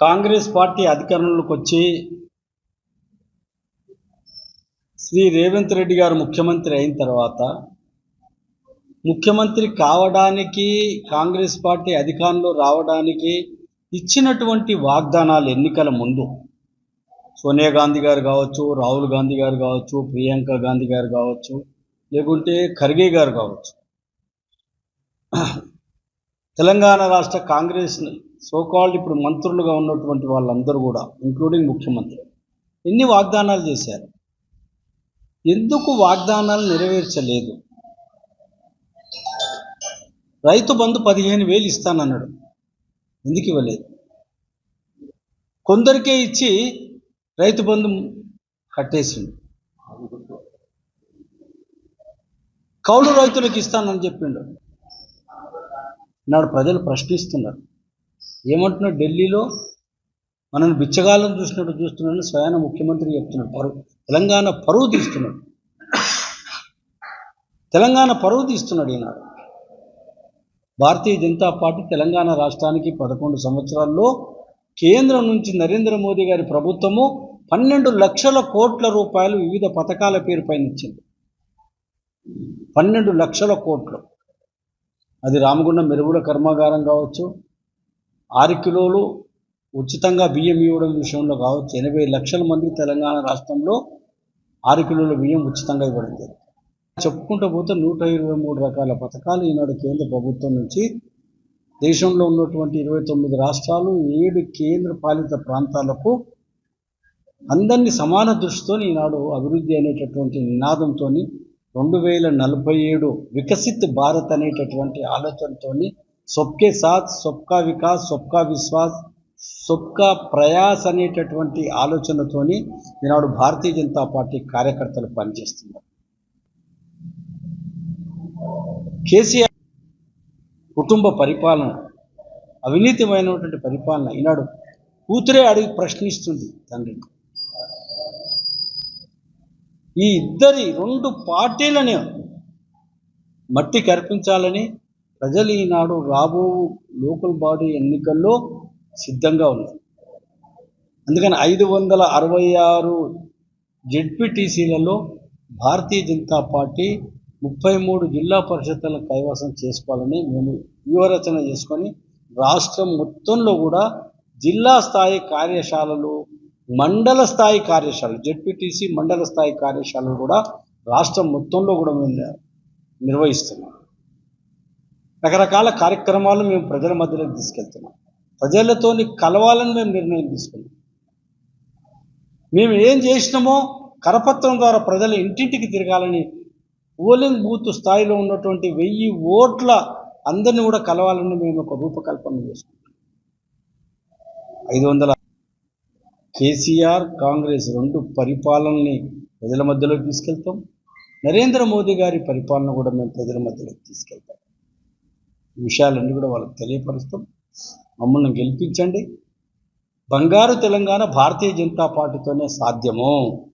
Congress party అధికారంలోకి వచ్చి శ్రీ రేవంత్ రెడ్డి గారు ముఖ్యమంత్రి అయిన తర్వాత ముఖ్యమంత్రి కావడానికి కాంగ్రెస్ పార్టీ అధికారంలో రావడానికి ఇచ్చినటువంటి వాగ్దానాలు ఎన్నికల ముందు సోనియా గాంధీ గారు కావచ్చు రాహుల్ గాంధీ గారు కావచ్చు ప్రియాంక గాంధీ గారు కావచ్చు లేకుంటే ఖర్గే గారు కావచ్చు. తెలంగాణ రాష్ట్ర కాంగ్రెస్ సోకాల్డ్ ఇప్పుడు మంత్రులుగా ఉన్నటువంటి వాళ్ళందరూ కూడా ఇంక్లూడింగ్ ముఖ్యమంత్రి ఎన్ని వాగ్దానాలు చేశారు? ఎందుకు వాగ్దానాలు నెరవేర్చలేదు? రైతు బంధు పదిహేను వేలు ఇస్తానన్నాడు. ఎందుకు ఇవ్వలేదు? కొందరికే ఇచ్చి రైతు బంధు కట్టేసిండు. కౌలు రైతులకు ఇస్తానని చెప్పిండు. నాడు ప్రజలు ప్రశ్నిస్తున్నారు. ఏమంటున్నాడు? ఢిల్లీలో మనల్ని బిచ్చగాళ్ళని చూసినట్టు చూస్తున్నాడని స్వయాన ముఖ్యమంత్రి చెప్తున్నాడు. పరువు తెలంగాణ పరువు తీస్తున్నాడు. తెలంగాణ పరువు తీస్తున్నాడు ఈనాడు. భారతీయ జనతా పార్టీ తెలంగాణ రాష్ట్రానికి పదకొండు సంవత్సరాల్లో కేంద్రం నుంచి నరేంద్ర మోదీ గారి ప్రభుత్వము పన్నెండు లక్షల కోట్ల రూపాయలు వివిధ పథకాల పేరుపైన ఇచ్చింది. పన్నెండు లక్షల కోట్లు. అది రామగుండం మెరుగుల కర్మాగారం కావచ్చు ఆరు కిలోలు ఉచితంగా బియ్యం ఇవ్వడం విషయంలో కావచ్చు ఎనభై లక్షల మంది తెలంగాణ రాష్ట్రంలో ఆరు కిలోల బియ్యం ఉచితంగా ఇవ్వడం జరిగింది. చెప్పుకుంటూ పోతే నూట ఇరవై మూడు రకాల పథకాలు ఈనాడు కేంద్ర ప్రభుత్వం నుంచి దేశంలో ఉన్నటువంటి ఇరవై తొమ్మిది రాష్ట్రాలు ఏడు కేంద్ర పాలిత ప్రాంతాలకు అందరినీ సమాన దృష్టితో ఈనాడు అభివృద్ధి అనేటటువంటి నినాదంతో రెండు వేల నలభై ఏడు వికసిత్ భారత్ అనేటటువంటి ఆలోచనతోని సొబ్కే సాత్ సొబ్కా వికాస్ సొబ్కా విశ్వాస్ సొబ్కా ప్రయాస్ అనేటటువంటి ఆలోచనతోని ఈనాడు భారతీయ జనతా పార్టీ కార్యకర్తలు పనిచేస్తున్నారు. కేసీఆర్ కుటుంబ పరిపాలన అవినీతిమైనటువంటి పరిపాలన ఈనాడు కూతురే అడిగి ప్రశ్నిస్తుంది తండ్రిని. ఈ ఇద్దరి రెండు పార్టీలని మట్టి కర్పించాలని ప్రజలు ఈనాడు రాబో లోకల్ బాడీ ఎన్నికల్లో సిద్ధంగా ఉన్నారు. అందుకని ఐదు వందల అరవై ఆరు జెడ్పీటీసీలలో భారతీయ జనతా పార్టీ ముప్పై మూడు జిల్లా పరిషత్లను కైవసం చేసుకోవాలని మేము వ్యూహరచన చేసుకొని రాష్ట్రం మొత్తంలో కూడా జిల్లా స్థాయి కార్యశాలలు మండల స్థాయి కార్యశాలలు జెడ్పీటీసీ మండల స్థాయి కార్యశాలలు కూడా రాష్ట్రం మొత్తంలో కూడా మేము నిర్వహిస్తున్నాం. రకరకాల కార్యక్రమాలు మేము ప్రజల మధ్యలోకి తీసుకెళ్తున్నాం. ప్రజలతోని కలవాలని మేము నిర్ణయం తీసుకున్నాం. మేము ఏం చేసినామో కరపత్రం ద్వారా ప్రజల ఇంటింటికి తిరగాలని పోలింగ్ బూత్ స్థాయిలో ఉన్నటువంటి వెయ్యి ఓట్ల అందరిని కూడా కలవాలని మేము ఒక రూపకల్పన చేసుకుంటాం ఐదు వందల కేసీఆర్ కాంగ్రెస్ రెండు పరిపాలనని ప్రజల మధ్యలోకి తీసుకెళ్తాం. నరేంద్ర మోదీ గారి పరిపాలన కూడా మేము ప్రజల మధ్యలోకి తీసుకెళ్తాం. విషయాలన్నీ కూడా వాళ్ళకి తెలియపరుస్తాం. మమ్మల్ని గెలిపించండి. బంగారు తెలంగాణ భారతీయ జనతా పార్టీతోనే సాధ్యము.